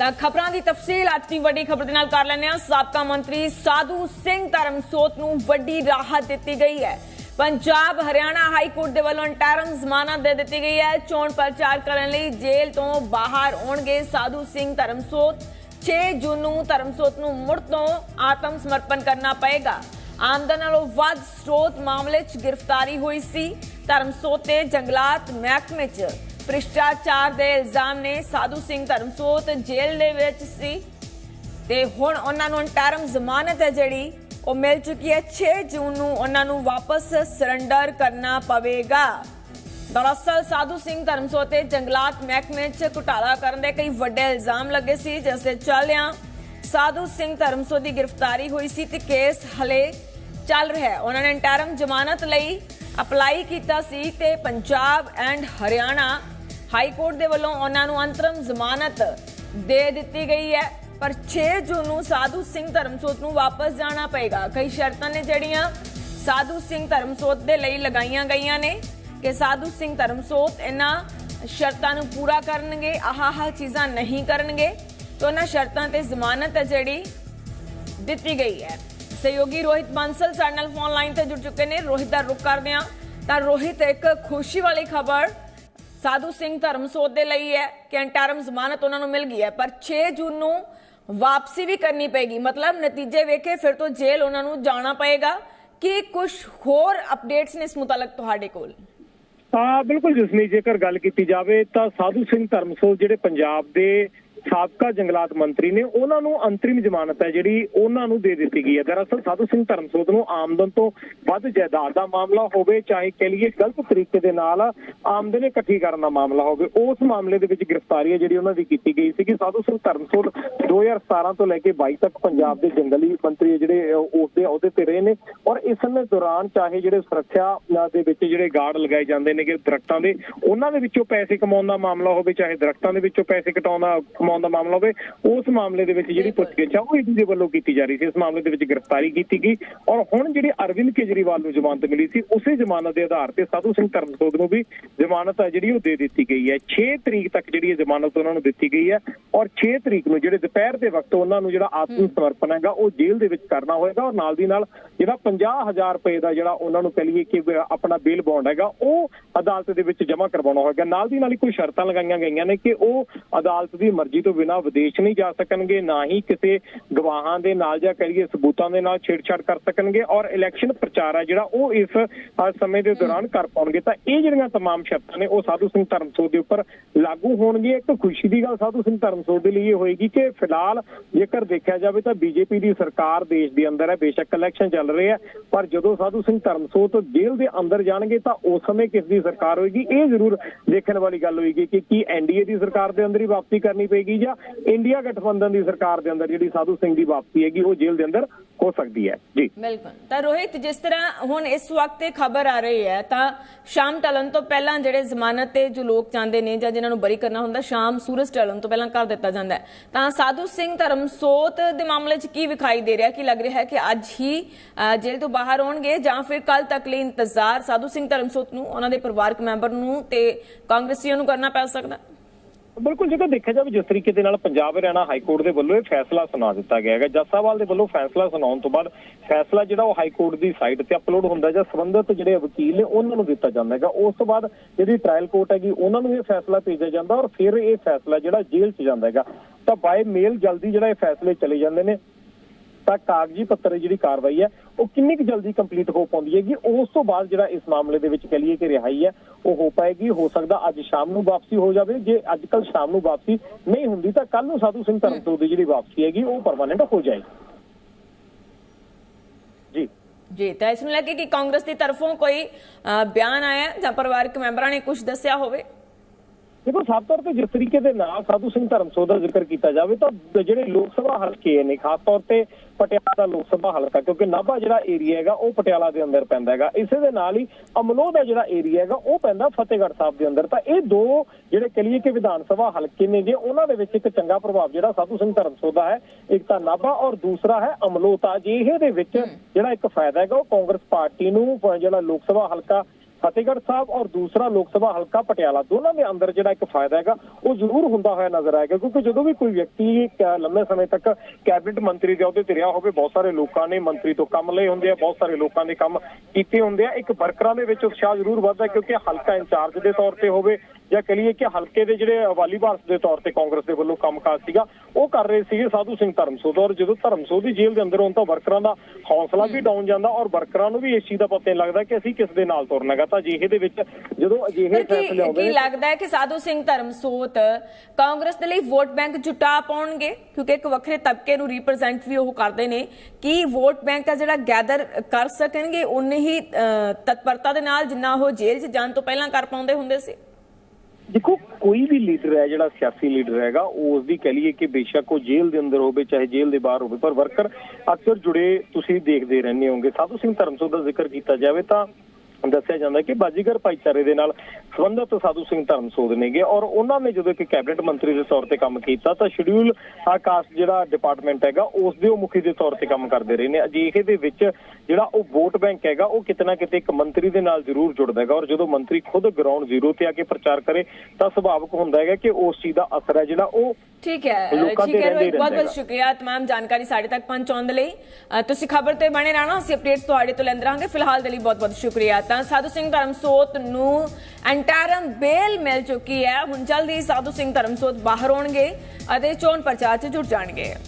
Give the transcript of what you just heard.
ਤਾਂ ਖਬਰਾਂ ਦੀ ਤਫਸੀਲ ਅੱਜ ਦੀ ਵੱਡੀ ਖਬਰ ਦੇ ਨਾਲ ਕਰ ਲੈਂਦੇ ਹਾਂ। ਸਾਬਕਾ ਮੰਤਰੀ ਸਾਧੂ ਸਿੰਘ ਧਰਮਸੋਤ ਨੂੰ ਵੱਡੀ ਰਾਹਤ ਦਿੱਤੀ ਗਈ ਹੈ। ਪੰਜਾਬ ਹਰਿਆਣਾ ਹਾਈ ਕੋਰਟ ਦੇ ਵੱਲੋਂ ਇੰਟਰਮ ਜ਼ਮਾਨਤ ਦੇ ਦਿੱਤੀ ਗਈ ਹੈ। ਚੋਣ ਪ੍ਰਚਾਰ ਕਰਨ ਲਈ ਜੇਲ੍ਹ ਤੋਂ ਬਾਹਰ ਆਉਣਗੇ ਸਾਧੂ ਸਿੰਘ ਧਰਮਸੋਤ। 6 ਜੂਨ ਨੂੰ ਧਰਮਸੋਤ ਨੂੰ ਮੁੜ ਤੋਂ ਆਤਮ ਸਮਰਪਣ ਕਰਨਾ ਪਏਗਾ। ਆਮਦਨ ਨਾਲੋਂ ਵੱਧ ਸਰੋਤ ਮਾਮਲੇ 'ਚ ਗ੍ਰਿਫਤਾਰੀ ਹੋਈ ਸੀ। ਧਰਮਸੋਤ ਤੇ ਜੰਗਲਾਤ ਮਹਿਕਮੇ 'ਚ ਭ੍ਰਿਸ਼ਟਾਚਾਰ ਦੇ ਇਲਜ਼ਾਮ ਨੇ ਸਾਧੂ ਸਿੰਘ ਧਰਮਸੋਤ ਜੇਲ੍ਹ ਦੇ ਵਿੱਚ ਸੀ। ਤੇ ਹੁਣ ਉਹਨਾਂ ਨੂੰ ਇੰਟਰਮ ਜ਼ਮਾਨਤ ਹੈ ਜਿਹੜੀ, ਉਹ ਮਿਲ ਚੁੱਕੀ ਹੈ। 6 ਜੂਨ ਨੂੰ ਉਹਨਾਂ ਨੂੰ ਵਾਪਸ ਸਰੈਂਡਰ ਕਰਨਾ ਪਵੇਗਾ। ਦਰਅਸਲ ਸਾਧੂ ਸਿੰਘ ਧਰਮਸੋਤ ਤੇ ਜੰਗਲਾਤ ਮਹਿਕਮੇ 'ਚ ਘੁਟਾਲਾ ਕਰਨ ਦੇ ਕਈ ਵੱਡੇ ਇਲਜ਼ਾਮ ਲੱਗੇ ਸੀ, ਜਿਸ ਦੇ ਚੱਲਿਆਂ ਸਾਧੂ ਸਿੰਘ ਧਰਮਸੋਤ ਦੀ ਗ੍ਰਿਫਤਾਰੀ ਹੋਈ ਸੀ ਤੇ ਕੇਸ ਹਲੇ ਚੱਲ ਰਿਹਾ ਹੈ। ਉਹਨਾਂ ਨੇ ਇੰਟਰਮ ਜ਼ਮਾਨਤ ਲਈ ਅਪਲਾਈ ਕੀਤਾ ਸੀ ਤੇ Punjab and Haryana high court ਦੇ ਵੱਲੋਂ ਉਹਨਾਂ ਨੂੰ ਅੰਤਰਮ ਜ਼ਮਾਨਤ ਦੇ ਦਿੱਤੀ ਗਈ ਹੈ। ਪਰ 6 ਜੂਨ ਨੂੰ ਸਾਧੂ ਸਿੰਘ ਧਰਮਸੋਤ ਨੂੰ ਵਾਪਸ ਜਾਣਾ ਪਏਗਾ। ਕਈ ਸ਼ਰਤਾਂ ਨੇ ਜਿਹੜੀਆਂ ਸਾਧੂ ਸਿੰਘ ਧਰਮਸੋਤ ਦੇ ਲਈ ਲਗਾਈਆਂ ਗਈਆਂ ਨੇ ਕਿ ਸਾਧੂ ਸਿੰਘ ਧਰਮਸੋਤ ਇਹਨਾਂ ਸ਼ਰਤਾਂ ਨੂੰ ਪੂਰਾ ਕਰਨਗੇ ਆਹ ਆਹ ਚੀਜ਼ਾਂ ਨਹੀਂ ਕਰਨਗੇ। ਤਾਂ ਉਹਨਾਂ ਸ਼ਰਤਾਂ ਤੇ ਜ਼ਮਾਨਤ ਹੈ ਜਿਹੜੀ ਦਿੱਤੀ ਗਈ ਹੈ। ਸਹਿਯੋਗੀ ਰੋਹਿਤ ਬਾਂਸਲ ਸਾਡੇ ਨਾਲ ਫੋਨ ਲਾਈਨ ਤੇ ਜੁੜ ਚੁੱਕੇ ਨੇ। ਰੋਹਿਤ ਦਾ ਰੁਕ ਕਰਦੇ ਹਾਂ। ਤਾਂ ਰੋਹਿਤ, ਇੱਕ ਖੁਸ਼ੀ ਵਾਲੀ ਖਬਰ ਸਾਧੂ ਸਿੰਘ ਧਰਮਸੋਤ ਦੇ ਲਈ ਹੈ ਕਿ ਇੰਟਰਮ ਜ਼ਮਾਨਤ ਉਹਨਾਂ ਨੂੰ ਮਿਲ ਗਈ ਹੈ, ਪਰ 6 ਜੂਨ ਨੂੰ ਵਾਪਸੀ ਵੀ ਕਰਨੀ ਪਏਗੀ। ਮਤਲਬ ਨਤੀਜੇ ਵੇਖੇ, ਫਿਰ ਤੋਂ ਜੇਲ੍ਹ ਉਹਨਾਂ ਨੂੰ ਜਾਣਾ ਪਏਗਾ। ਕਿ ਕੁਝ ਹੋਰ ਅਪਡੇਟਸ ਨੇ ਇਸ ਮੁਤਲਕ ਤੁਹਾਡੇ ਕੋਲ? ਹਾਂ, ਬਿਲਕੁਲ ਜਿਸਨੀ ਜੇਕਰ ਗੱਲ ਕੀਤੀ ਜਾਵੇ ਤਾਂ ਸਾਧੂ ਸਿੰਘ ਧਰਮਸੋਤ ਜਿਹੜੇ ਪੰਜਾਬ ਦੇ ਸਾਬਕਾ ਜੰਗਲਾਤ ਮੰਤਰੀ ਨੇ ਉਹਨਾਂ ਨੂੰ ਅੰਤਰਿਮ ਜ਼ਮਾਨਤ ਹੈ ਜਿਹੜੀ ਉਹਨਾਂ ਨੂੰ ਦੇ ਦਿੱਤੀ ਗਈ ਹੈ। ਦਰਅਸਲ ਸਾਧੂ ਸਿੰਘ ਧਰਮਸੋਤ ਨੂੰ ਆਮਦਨ ਤੋਂ ਵੱਧ ਜਾਇਦਾਦ ਦਾ ਮਾਮਲਾ ਹੋਵੇ, ਚਾਹੇ ਕਹਿ ਲਈਏ ਗਲਤ ਤਰੀਕੇ ਦੇ ਨਾਲ ਆਮਦਨ ਇਕੱਠੀ ਕਰਨ ਦਾ ਮਾਮਲਾ ਹੋਵੇ, ਉਸ ਮਾਮਲੇ ਦੇ ਵਿੱਚ ਗ੍ਰਿਫਤਾਰੀ ਹੈ ਜਿਹੜੀ ਉਹਨਾਂ ਦੀ ਕੀਤੀ ਗਈ ਸੀ ਕਿ ਸਾਧੂ ਸਿੰਘ ਧਰਮਸੋਤ 2017 ਤੋਂ ਲੈ ਕੇ 22 ਤੱਕ ਪੰਜਾਬ ਦੇ ਜੰਗਲੀ ਮੰਤਰੀ ਜਿਹੜੇ ਉਸ ਦੇ ਅਹੁਦੇ ਤੇ ਰਹੇ ਨੇ ਔਰ ਇਸ ਸਮੇਂ ਦੌਰਾਨ ਚਾਹੇ ਜਿਹੜੇ ਸੁਰੱਖਿਆ ਦੇ ਵਿੱਚ ਜਿਹੜੇ ਗਾਰਡ ਲਗਾਏ ਜਾਂਦੇ ਨੇ ਕਿ ਦਰਖਤਾਂ ਦੇ, ਉਹਨਾਂ ਦੇ ਵਿੱਚੋਂ ਪੈਸੇ ਕਮਾਉਣ ਦਾ ਮਾਮਲਾ ਹੋਵੇ, ਚਾਹੇ ਦਰਖਤਾਂ ਦੇ ਵਿੱਚੋਂ ਪੈਸੇ ਕਟਾਉਣ ਦਾ ਕਮਾਉਣ ਦਾ ਮਾਮਲਾ ਹੋਵੇ ਉਸ ਮਾਮਲੇ ਦੇ ਵਿੱਚ ਜਿਹੜੀ ਪੁੱਛਗਿੱਛ ਆ ਉਹ ਈਡੀ ਦੇ ਵੱਲੋਂ ਕੀਤੀ ਜਾ ਰਹੀ ਸੀ। ਇਸ ਮਾਮਲੇ ਦੇ ਵਿੱਚ ਗ੍ਰਿਫਤਾਰੀ ਕੀਤੀ ਗਈ ਔਰ ਹੁਣ ਜਿਹੜੀ ਅਰਵਿੰਦ ਕੇਜਰੀਵਾਲ ਨੂੰ ਜ਼ਮਾਨਤ ਮਿਲੀ ਸੀ ਉਸੇ ਜ਼ਮਾਨਤ ਦੇ ਆਧਾਰ ਤੇ ਸਾਧੂ ਸਿੰਘ ਧਰਮਸੋਤ ਨੂੰ ਵੀ ਜ਼ਮਾਨਤ ਹੈ ਜਿਹੜੀ ਉਹ ਦੇ ਦਿੱਤੀ ਗਈ ਹੈ। 6 ਤਰੀਕ ਤੱਕ ਜਿਹੜੀ ਇਹ ਜ਼ਮਾਨਤ ਉਹਨਾਂ ਨੂੰ ਦਿੱਤੀ ਗਈ ਹੈ ਔਰ 6 ਤਰੀਕ ਨੂੰ ਜਿਹੜੇ ਦੁਪਹਿਰ ਦੇ ਵਕਤ ਉਹਨਾਂ ਨੂੰ ਜਿਹੜਾ ਆਤਮ ਸਮਰਪਣ ਹੈਗਾ ਉਹ ਜੇਲ੍ਹ ਦੇ ਵਿੱਚ ਕਰਨਾ ਹੋਏਗਾ ਔਰ ਨਾਲ ਦੀ ਨਾਲ ਜਿਹੜਾ 50000 ਰੁਪਏ ਦਾ ਜਿਹੜਾ ਉਹਨਾਂ ਨੂੰ ਕਹ ਲਈਏ ਕਿ ਆਪਣਾ ਬੇਲ ਬੌਂਡ ਹੈਗਾ ਉਹ ਅਦਾਲਤ ਦੇ ਵਿੱਚ ਜਮ੍ਹਾਂ ਕਰਵਾਉਣਾ ਹੋਏਗਾ। ਨਾਲ ਦੀ ਨਾਲ ਹੀ ਕੋਈ ਸ਼ਰਤਾਂ ਲਗਾਈਆਂ ਗਈਆਂ ਨੇ ਕਿ ਉਹ ਅਦਾਲਤ ਦੀ ਮਰਜ਼ੀ ਤੋਂ ਬਿਨਾਂ ਵਿਦੇਸ਼ ਨਹੀਂ ਜਾ ਸਕਣਗੇ ਨਾ ਹੀ ਕਿਸੇ ਗਵਾਹਾਂ ਦੇ ਨਾਲ ਜਾਂ ਕਰੀਏ ਸਬੂਤਾਂ ਦੇ ਨਾਲ ਛੇੜਛਾੜ ਕਰ ਸਕਣਗੇ ਔਰ ਇਲੈਕਸ਼ਨ ਪ੍ਰਚਾਰ ਹੈ ਜਿਹੜਾ ਉਹ ਇਸ ਅ, ਸਮੇਂ ਦੇ ਦੌਰਾਨ ਕਰ ਪਾਉਣਗੇ ਤਾਂ ਇਹ ਜਿਹੜੀਆਂ तमाम ਸ਼ਰਤਾਂ ਨੇ ਉਹ ਸਾਧੂ ਸਿੰਘ ਧਰਮਸੋਤ ਦੇ ਉੱਪਰ ਲਾਗੂ ਹੋਣਗੀਆਂ ਇੱਕ ਖੁਸ਼ੀ ਦੀ ਗੱਲ ਸਾਧੂ ਸਿੰਘ ਧਰਮਸੋਤ ਦੇ ਲਈ ਇਹ ਹੋਏਗੀ ਕਿ ਫਿਲਹਾਲ ਜੇਕਰ ਦੇਖਿਆ ਜਾਵੇ ਤਾਂ ਬੀਜੇਪੀ ਦੀ ਸਰਕਾਰ ਦੇਸ਼ ਦੇ ਅੰਦਰ ਹੈ ਬੇਸ਼ੱਕ ਇਲੈਕਸ਼ਨ ਚੱਲ ਰਹੇ ਆ ਪਰ ਜਦੋਂ ਸਾਧੂ ਸਿੰਘ ਧਰਮਸੋਤ ਜੇਲ੍ਹ ਦੇ ਅੰਦਰ ਜਾਣਗੇ ਤਾਂ ਉਸ ਸਮੇਂ ਕਿਸ ਦੀ ਸਰਕਾਰ ਹੋਏਗੀ ਇਹ ਜ਼ਰੂਰ ਦੇਖਣ ਵਾਲੀ ਗੱਲ ਹੋਏਗੀ ਕਿ ਕੀ ਐਨਡੀਏ ਦੀ ਸਰਕਾਰ ਦੇ ਅੰਦਰ ਹੀ ਵਾਪਸੀ ਕਰਨੀ ਪਏਗੀ ਜਾਂ ਇੰਡੀਆ ਗਠਬੰਧਨ ਦੀ ਸਰਕਾਰ ਦੇ ਅੰਦਰ ਜਿਹੜੀ ਸਾਧੂ ਸਿੰਘ ਦੀ ਵਾਪਸੀ ਹੈਗੀ ਉਹ ਜੇਲ੍ਹ ਦੇ ਅੰਦਰ ਹੋ ਸਕਦੀ ਹੈ। ਜੀ। ਬਿਲਕੁਲ। ਤਾਂ ਰੋਹਿਤ ਜਿਸ ਤਰ੍ਹਾਂ ਹੁਣ ਇਸ ਵਕਤ ਇਹ ਖਬਰ ਆ ਰਹੀ ਹੈ ਤਾਂ ਸ਼ਾਮ ਢਲਣ ਤੋਂ ਪਹਿਲਾਂ ਜਿਹੜੇ ਜ਼ਮਾਨਤ ਤੇ ਜੋ ਲੋਕ ਚਾਹੁੰਦੇ ਨੇ ਜਾਂ ਜਿਨ੍ਹਾਂ ਨੂੰ ਬਰੀ ਕਰਨਾ ਹੁੰਦਾ ਸ਼ਾਮ ਸੂਰਜ ਢਲਣ ਤੋਂ ਪਹਿਲਾਂ ਕਰ ਦਿੱਤਾ ਜਾਂਦਾ ਹੈ। ਤਾਂ ਸਾਧੂ ਸਿੰਘ ਧਰਮਸੋਤ ਦੇ ਮਾਮਲੇ 'ਚ ਕੀ ਵਿਖਾਈ ਦੇ ਰਿਹਾ? ਕੀ ਲੱਗ ਰਿਹਾ ਹੈ ਕਿ ਅੱਜ ਹੀ ਅ, ਜੇਲ੍ਹ ਤੋਂ ਬਾਹਰ ਆਉਣਗੇ ਜਾਂ ਫਿਰ ਕੱਲ ਤੱਕ ਲਈ ਇੰਤਜ਼ਾਰ? ਸਾਧੂ ਸਿੰਘ ਧਰਮਸੋਤ ਨੂੰ ਉਹਨਾਂ ਦੇ ਪਰਿਵਾਰਕ ਮੈਂਬਰ ਨੂੰ ਤੇ ਕਾਂਗਰਸੀਆਂ ਨੂੰ ਕਰਨਾ ਪੈ ਸਕਦਾ? ਬਿਲਕੁਲ ਜੇਕਰ ਦੇਖਿਆ ਜਾਵੇ ਜਿਸ ਤਰੀਕੇ ਦੇ ਨਾਲ ਪੰਜਾਬ ਹਰਿਆਣਾ ਹਾਈ ਕੋਰਟ ਦੇ ਵੱਲੋਂ ਇਹ ਫੈਸਲਾ ਸੁਣਾ ਦਿੱਤਾ ਗਿਆ ਹੈਗਾ, ਜੱਸਾਵਾਲ ਦੇ ਵੱਲੋਂ ਫੈਸਲਾ ਸੁਣਾਉਣ ਤੋਂ ਬਾਅਦ ਫੈਸਲਾ ਜਿਹੜਾ ਉਹ ਹਾਈ ਕੋਰਟ ਦੀ ਸਾਈਟ ਤੇ ਅਪਲੋਡ ਹੁੰਦਾ ਜਾਂ ਸੰਬੰਧਿਤ ਜਿਹੜੇ ਵਕੀਲ ਨੇ ਉਹਨਾਂ ਨੂੰ ਦਿੱਤਾ ਜਾਂਦਾ ਹੈਗਾ। ਉਸ ਤੋਂ ਬਾਅਦ ਜਿਹੜੀ ਟ੍ਰਾਇਲ ਕੋਰਟ ਹੈਗੀ, ਉਹਨਾਂ ਨੂੰ ਇਹ ਫੈਸਲਾ ਭੇਜਿਆ ਜਾਂਦਾ ਔਰ ਫਿਰ ਇਹ ਫੈਸਲਾ ਜਿਹੜਾ ਜੇਲ੍ਹ 'ਚ ਜਾਂਦਾ ਹੈਗਾ। ਤਾਂ ਬਾਏ ਮੇਲ ਜਲਦੀ ਜਿਹੜਾ ਇਹ ਫੈਸਲੇ ਚਲੇ ਜਾਂਦੇ ਨੇ। ਤਾਂ ਕਾਗਜ਼ੀ ਪੱਤਰ ਜਿਹੜੀ ਕਾਰਵਾਈ ਹੈ, ਉਹ ਕਿੰਨੀ ਕੁ ਜਲਦੀ ਕੰਪਲੀਟ ਹੋ ਪਾਉਂਦੀ ਹੈਗੀ? ਉਸ ਤੋਂ ਬਾਅਦ ਜਿਹੜਾ ਇਸ ਮਾਮਲੇ ਦੇ ਵਿੱਚ ਕਹ ਲਈਏ ਕਿ ਰਿਹਾਈ ਹੈ, ਉਹ ਹੋ ਪਾਏਗੀ। ਹੋ ਸਕਦਾ ਅੱਜ ਸ਼ਾਮ ਨੂੰ ਵਾਪਸੀ ਹੋ ਜਾਵੇ। ਜੇ ਅੱਜ ਕੱਲ ਸ਼ਾਮ ਨੂੰ ਵਾਪਸੀ ਨਹੀਂ ਹੁੰਦੀ, ਤਾਂ ਕੱਲ ਨੂੰ ਸਾਧੂ ਸਿੰਘ ਧਰਮਸੋਤ ਦੀ ਜਿਹੜੀ ਵਾਪਸੀ ਹੈਗੀ, ਉਹ ਪਰਮਾਨੈਂਟ ਹੋ ਜਾਏਗੀ। ਜੀ। ਜੀ, ਤਾਂ ਇਸ ਨੂੰ ਲੈ ਕੇ ਕਿ ਕਾਂਗਰਸ ਦੀ ਤਰਫੋਂ ਕੋਈ ਬਿਆਨ ਆਇਆ ਜਾਂ ਪਰਿਵਾਰਕ ਮੈਂਬਰਾਂ ਨੇ ਕੁਝ ਦੱਸਿਆ ਹੋਵੇ? ਦੇਖੋ ਸਾਫ਼ ਤੌਰ ਤੇ ਜਿਸ ਤਰੀਕੇ ਦੇ ਨਾਲ ਸਾਧੂ ਸਿੰਘ ਧਰਮਸੋਤ ਦਾ ਜ਼ਿਕਰ ਕੀਤਾ ਜਾਵੇ ਤਾਂ ਜਿਹੜੇ ਲੋਕ ਸਭਾ ਹਲਕੇ ਨੇ ਖਾਸ ਤੌਰ ਤੇ ਪਟਿਆਲਾ ਦਾ ਲੋਕ ਸਭਾ ਹਲਕਾ ਕਿਉਂਕਿ ਨਾਭਾ ਜਿਹੜਾ ਏਰੀਆ ਹੈਗਾ ਉਹ ਪਟਿਆਲਾ ਦੇ ਅੰਦਰ ਪੈਂਦਾ ਹੈਗਾ। ਇਸੇ ਦੇ ਨਾਲ ਹੀ ਅਮਲੋਹ ਦਾ ਜਿਹੜਾ ਏਰੀਆ ਹੈਗਾ ਉਹ ਪੈਂਦਾ ਫਤਿਹਗੜ੍ਹ ਸਾਹਿਬ ਦੇ ਅੰਦਰ। ਤਾਂ ਇਹ ਦੋ ਜਿਹੜੇ ਕਲੀਏ ਕਿ ਵਿਧਾਨ ਸਭਾ ਹਲਕੇ ਨੇ ਜੇ ਉਹਨਾਂ ਦੇ ਵਿੱਚ ਇੱਕ ਚੰਗਾ ਪ੍ਰਭਾਵ ਜਿਹੜਾ ਸਾਧੂ ਸਿੰਘ ਧਰਮਸੋਤ ਦਾ ਹੈ। ਇੱਕ ਤਾਂ ਨਾਭਾ ਔਰ ਦੂਸਰਾ ਹੈ ਅਮਲੋਹ। ਤਾਂ ਜੇ ਇਹਦੇ ਵਿੱਚ ਜਿਹੜਾ ਇੱਕ ਫਾਇਦਾ ਹੈਗਾ ਉਹ ਕਾਂਗਰਸ ਪਾਰਟੀ ਨੂੰ ਜਿਹੜਾ ਲੋਕ ਸਭਾ ਹਲਕਾ ਫਤਿਹਗੜ੍ਹ ਸਾਹਿਬ ਔਰ ਦੂਸਰਾ ਲੋਕ ਸਭਾ ਹਲਕਾ ਪਟਿਆਲਾ, ਦੋਨਾਂ ਦੇ ਅੰਦਰ ਜਿਹੜਾ ਇੱਕ ਫਾਇਦਾ ਹੈਗਾ, ਉਹ ਜ਼ਰੂਰ ਹੁੰਦਾ ਹੋਇਆ ਨਜ਼ਰ ਆਏਗਾ, ਕਿਉਂਕਿ ਜਦੋਂ ਵੀ ਕੋਈ ਵਿਅਕਤੀ ਲੰਮੇ ਸਮੇਂ ਤੱਕ ਕੈਬਨਿਟ ਮੰਤਰੀ ਦੇ ਅਹੁਦੇ ਤੇ ਰਿਹਾ ਹੋਵੇ, ਬਹੁਤ ਸਾਰੇ ਲੋਕਾਂ ਨੇ ਮੰਤਰੀ ਤੋਂ ਕੰਮ ਲਏ ਹੁੰਦੇ ਆ, ਬਹੁਤ ਸਾਰੇ ਲੋਕਾਂ ਦੇ ਕੰਮ ਕੀਤੇ ਹੁੰਦੇ ਆ, ਇੱਕ ਵਰਕਰਾਂ ਦੇ ਵਿੱਚ ਉਤਸ਼ਾਹ ਜ਼ਰੂਰ ਵੱਧਦਾ ਕਿਉਂਕਿ ਹਲਕਾ ਇੰਚਾਰਜ ਦੇ ਤੌਰ ਤੇ ਹੋਵੇ ਜਾਂ ਕਹ ਲਈਏ ਕਿ ਹਲਕੇ ਦੇ ਜਿਹੜੇ ਵਾਲੀ ਵਾਰਸ ਦੇ ਤੌਰ ਤੇ ਕਾਂਗਰਸ ਦੇ ਵੱਲੋਂ ਕੰਮਕਾਜ ਸੀਗਾ ਉਹ ਕਰ ਰਹੇ ਸੀਗੇ ਸਾਧੂ ਸਿੰਘ ਧਰਮਸੋਤ ਔਰ ਜਦੋਂ ਧਰਮਸੋਤ ਦੀ ਜੇਲ੍ਹ ਦੇ ਅੰਦਰ ਹੋਣ ਤਾਂ ਵਰਕਰਾਂ ਦਾ ਹੌਸਲਾ ਵੀ ਡਾਊਨ ਜਾਂਦਾ ਔਰ ਵਰਕਰਾਂ ਨੂੰ ਵੀ ਇਸ ਚੀਜ਼ ਦਾ ਪਤਾ ਨਹੀਂ ਲੱਗਦਾ ਕਿ ਅਸੀਂ ਕਿਸ ਦੇ ਨਾਲ ਤੁਰਨਾ ਹੈਗਾ। ਤਾਂ ਅਜਿਹੇ ਦੇ ਵਿੱਚ ਜਦੋਂ ਅਜਿਹੇ ਫੈਸਲੇ ਆਉਂਦੇ ਕੀ ਨੇ ਲੱਗਦਾ ਹੈ ਕਿ ਸਾਧੂ ਸਿੰਘ ਧਰਮਸੋਤ ਕਾਂਗਰਸ ਦੇ ਲਈ ਵੋਟ ਬੈਂਕ ਜੁਟਾ ਪਾਉਣਗੇ? ਕਿਉਂਕਿ ਇੱਕ ਵੱਖਰੇ ਤਬਕੇ ਨੂੰ ਰਿਪਰੈਜ਼ੈਂਟ ਵੀ ਉਹ ਕਰਦੇ ਨੇ। ਕੀ ਵੋਟ ਬੈਂਕ ਆ ਜਿਹੜਾ ਗੈਦਰ ਕਰ ਸਕਣਗੇ? ਉਨੇ ਹੀ ਤਤਪਰਤਾ ਦੇ ਨਾਲ ਜਿੰਨਾ ਉਹ ਜੇਲ੍ਹ 'ਚ ਜਾਣ ਤੋਂ ਪਹਿਲਾਂ ਕਰ ਪਾਉਂਦੇ ਹੁੰਦੇ ਸੀ। ਦੇਖੋ, ਕੋਈ ਵੀ ਲੀਡਰ ਹੈ, ਜਿਹੜਾ ਸਿਆਸੀ ਲੀਡਰ ਹੈਗਾ ਉਸ ਦੀ ਕਹ ਲਈਏ ਕਿ ਬੇਸ਼ੱਕ ਉਹ ਜੇਲ੍ਹ ਦੇ ਅੰਦਰ ਹੋਵੇ, ਚਾਹੇ ਜੇਲ੍ਹ ਦੇ ਬਾਹਰ ਹੋਵੇ, ਪਰ ਵਰਕਰ ਅਕਸਰ ਜੁੜੇ ਤੁਸੀਂ ਦੇਖਦੇ ਰਹਿੰਦੇ ਹੋਗੇ ਸਾਧੂ ਸਿੰਘ ਧਰਮਸੋਤ ਦਾ ਜ਼ਿਕਰ ਕੀਤਾ ਜਾਵੇ ਤਾਂ ਦੱਸਿਆ ਜਾਂਦਾ ਕਿ ਬਾਜੀਗਰ ਭਾਈਚਾਰੇ ਦੇ ਨਾਲ ਸੰਬੰਧਿਤ ਸਾਧੂ ਸਿੰਘ ਧਰਮਸੋਤ ਨੇਗੇ ਔਰ ਉਹਨਾਂ ਨੇ ਜਦੋਂ ਇੱਕ ਕੈਬਨਿਟ ਮੰਤਰੀ ਦੇ ਤੌਰ ਤੇ ਕੰਮ ਕੀਤਾ ਤਾਂ ਸ਼ਡਿਊਲ ਕਾਸਟ ਜਿਹੜਾ ਡਿਪਾਰਟਮੈਂਟ ਹੈਗਾ, ਉਸ ਦੇ ਉਹ ਮੁਖੀ ਦੇ ਤੌਰ ਤੇ ਕੰਮ ਕਰਦੇ ਰਹੇ ਨੇ। ਅਜਿਹੇ ਦੇ ਵਿੱਚ ਜਿਹੜਾ ਉਹ ਵੋਟ ਬੈਂਕ ਹੈਗਾ, ਉਹ ਕਿਤੇ ਨਾ ਕਿਤੇ ਇੱਕ ਮੰਤਰੀ ਦੇ ਨਾਲ ਜ਼ਰੂਰ ਜੁੜਦਾ ਹੈਗਾ ਔਰ ਜਦੋਂ ਮੰਤਰੀ ਖੁਦ ਗਰਾਊਂਡ ਜ਼ੀਰੋ ਤੇ ਆ ਕੇ ਪ੍ਰਚਾਰ ਕਰੇ ਤਾਂ ਸੁਭਾਵਿਕ ਹੁੰਦਾ ਹੈਗਾ ਕਿ ਉਸ ਚੀਜ਼ ਦਾ ਅਸਰ ਹੈ ਜਿਹੜਾ ਉਹ ਠੀਕ ਹੈ ਲੋਕਾਂ ਠੀਕ ਤੇ ਹੈ ਰਹਿੰਦੇ ਹੀ ਰੋਹਿਤ ਬਹੁਤ ਬਹੁਤ ਰਹਿੰਦਾ ਸ਼ੁਕਰੀਆ तमाम ਜਾਣਕਾਰੀ ਸਾਡੇ ਤੱਕ ਪਹੁੰਚਾਉਣ ਦੇ ਲਈ ਅ, ਤੁਸੀਂ ਖਬਰ ਤੇ ਬਣੇ ਰਹਿਣਾ ਅਸੀਂ ਅਪਡੇਟਸ ਤੁਹਾਡੇ ਤੋਂ ਲੈਂਦੇ ਰਹਾਂਗੇ ਫਿਲਹਾਲ ਦੇ ਲਈ ਬਹੁਤ ਬਹੁਤ ਸ਼ੁਕਰੀਆ ਤਾਂ ਸਾਧੂ ਸਿੰਘ ਧਰਮਸੋਤ ਨੂੰ ਐਂਟਰਮ ਬੇਲ ਮਿਲ ਚੁੱਕੀ ਹੈ ਹੁਣ ਜਲਦੀ ਸਾਧੂ ਸਿੰਘ ਧਰਮਸੋਤ ਬਾਹਰ ਆਉਣਗੇ ਅਤੇ ਚੋਣ ਪ੍ਰਚਾਰ 'ਚ ਜੁਟ ਜਾਣਗੇ